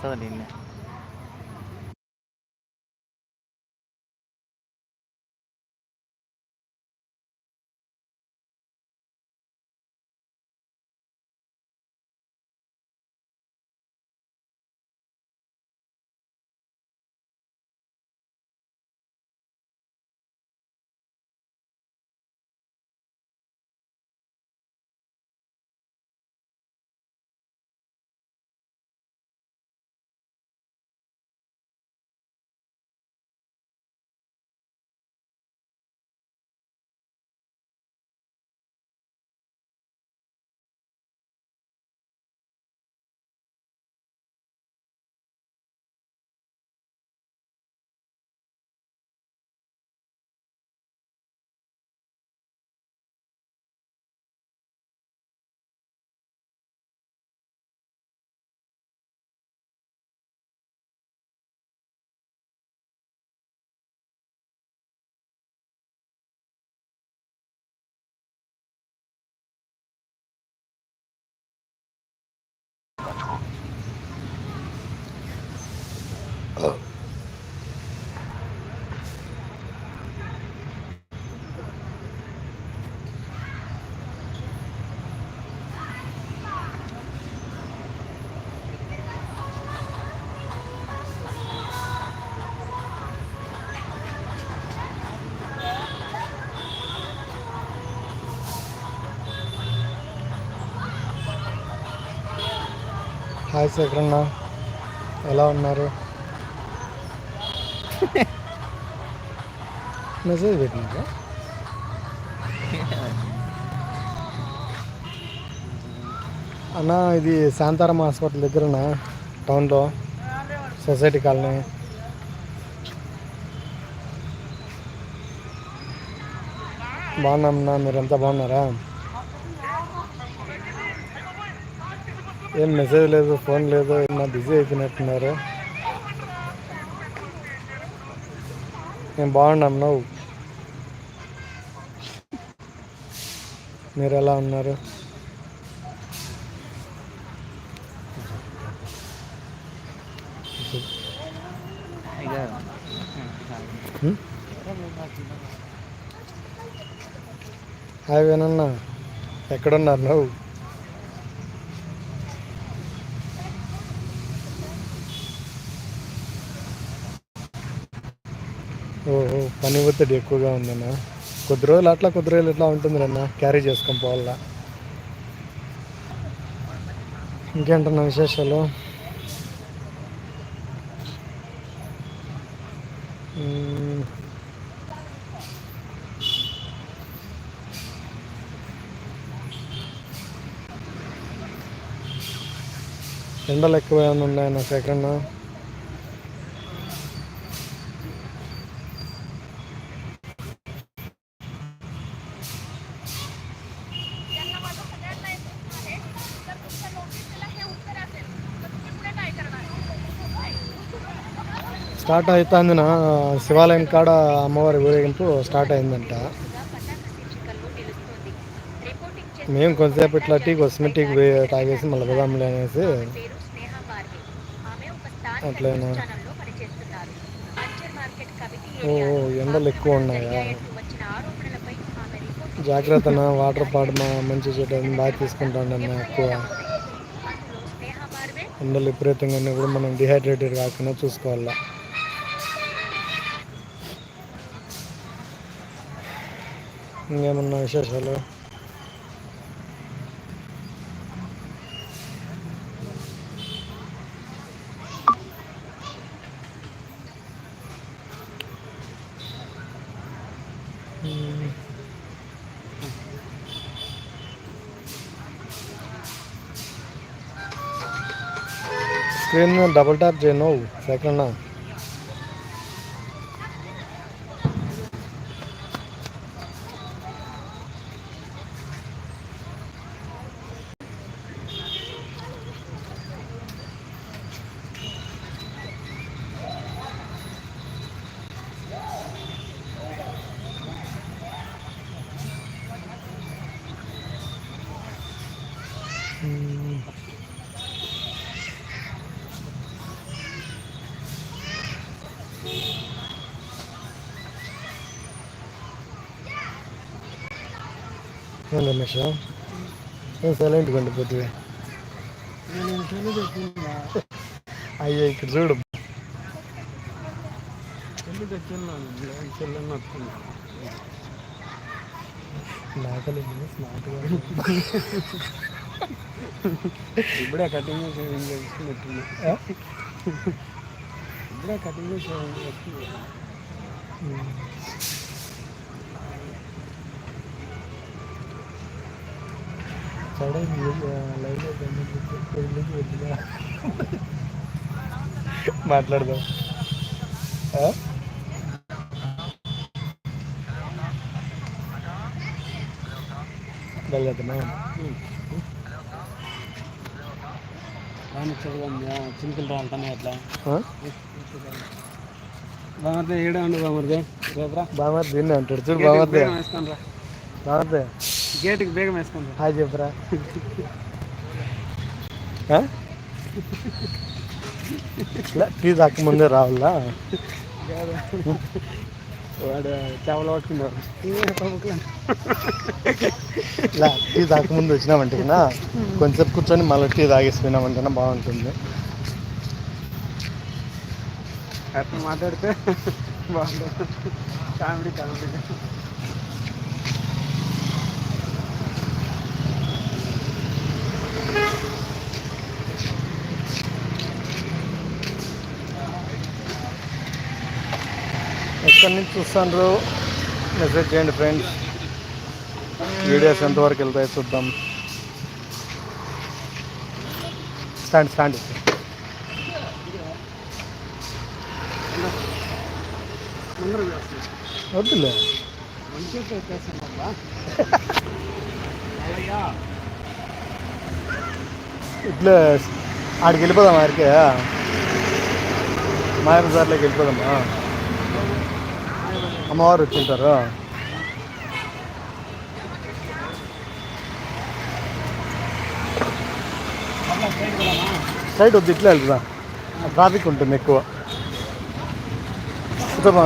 そう呢。హాయ్ శేఖరన్న. ఎలా ఉన్నారు? మెసేజ్ పెట్టినారా అన్న ఇది శాంతారామ హాస్పిటల్ దగ్గరనా? టౌన్లో? Society colony? బాగున్నామన్నా మీరంతా బాగున్నారా? ఏం మెసేజ్ లేదు ఫోన్ లేదు ఏమన్నా బిజీ అయిపోయినట్టున్నారు. నేను బాగున్నాం నువ్వు? మీరు ఎలా ఉన్నారు? హాయ్ వేనన్నా ఎక్కడున్నారు నువ్వు? పని ఒత్తిడి ఎక్కువగా ఉందన్నా. కొద్ది రోజులు అట్లా కొద్ది రోజులు ఎట్లా ఉంటుంది అన్న క్యారీ చేసుకొని పోవాలా. ఇంకేంటన్నా విశేషాలు? ఎండలు ఎక్కువ ఏమైనా ఉన్నాయన్న సెకండ్ స్టార్ట్ అవుతుంది నా శివాలయం కాడ అమ్మవారి ఊరేగింపు స్టార్ట్ అయిందంట. మేము కొంతసేపు ఇట్లా టీ వస్తుంది టీకి పోయి తాగేసి మళ్ళీ పోదాంలే అనేసి అట్లేనా. ఓ ఓ, ఎండలు ఎక్కువ ఉన్నాయా? జాగ్రత్తన? వాటర్ పాడమా మంచి చెట్టు బాగా తీసుకుంటాను ఎక్కువ. ఎండలు విపరీతంగా ఉన్నా కూడా మనం డిహైడ్రేటెడ్ కాకుండా చూసుకోవాలా? যেমন না শেষ হলো स्क्रीन में डबल टैप जे नो सेकंड ना ಒಂದು ನಿಮಿಷ ಸೈಲೆಂಟ್ ಕೊಂಡು పోతిವಿ అయ్యో ఇక్కడ చూడు నాకలేదు స్మార్ట్ చెల్లెని వస్తుంది నాకలి స్మార్ట్గా ఇప్పుడే కటింగ్ షేవింగ్ చేసుకున్నట్టుంది ఆ? ఇప్పుడే కటింగ్ షేవింగ్ చేసుకుని సడన్ లైవ్లో పెళ్ళికి వచ్చినా మాట్లాడదాం ఆ? చింతలు రాలుతానే అట్లా? బామర్దే ఏడా ఉండు బామర్దే. రేపురా బాగా దీన్ని అంటాడు. చూడు గేటుకి బేగం హాయ్ చెప్పరా. టీ తాకముందే రావాలా? వాడు చేపలు పట్టుకున్నారు ఇలా టీ తాకముందు వచ్చినామంటే కొంచెంసేపు కొంచెం కూర్చొని మళ్ళీ టీ తాగేసిపోయినామంటేనే బాగుంటుంది. అట్లా మాట్లాడితే బాగుంటుంది కామెడీ కామెడీ. ఎక్కడి నుంచి చూస్తాండ్రు మెసేజ్ చేయండి ఫ్రెండ్స్ వీడియోస్ ఎంతవరకు వెళ్తాయి చూద్దాం. స్టాండ్ స్టాండ్ వద్దులే. మంచిగా ఇట్లా ఆడికి వెళ్ళిపోదాం ఆడికే. మాయ బజార్లోకి వెళ్ళిపోదామా? అమ్మవారు వచ్చింటారు అట్లా సైడ్ వెళ్ళామా సైడ్ వద్దు ఇట్లా వెళ్తున్నా. ట్రాఫిక్ ఉంటుంది ఎక్కువ. కూర్చోమా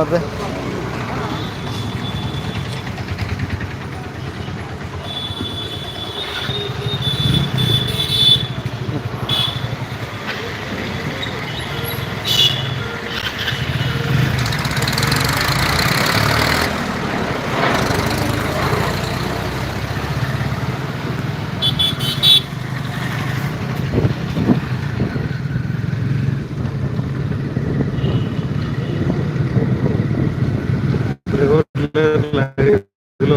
అదే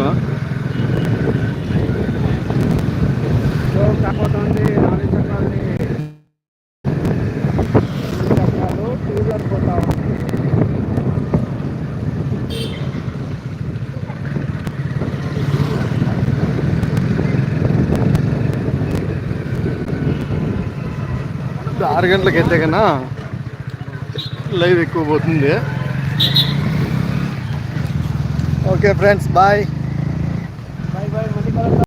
కాకపోతుంది నాలుగు చక్రాలని చక్రాలు టూ వీలర్ పోతా ఉంది ఆరు గంటలకు అయితే కన్నా లైవ్ ఎక్కువ పోతుంది. Okay friends, bye.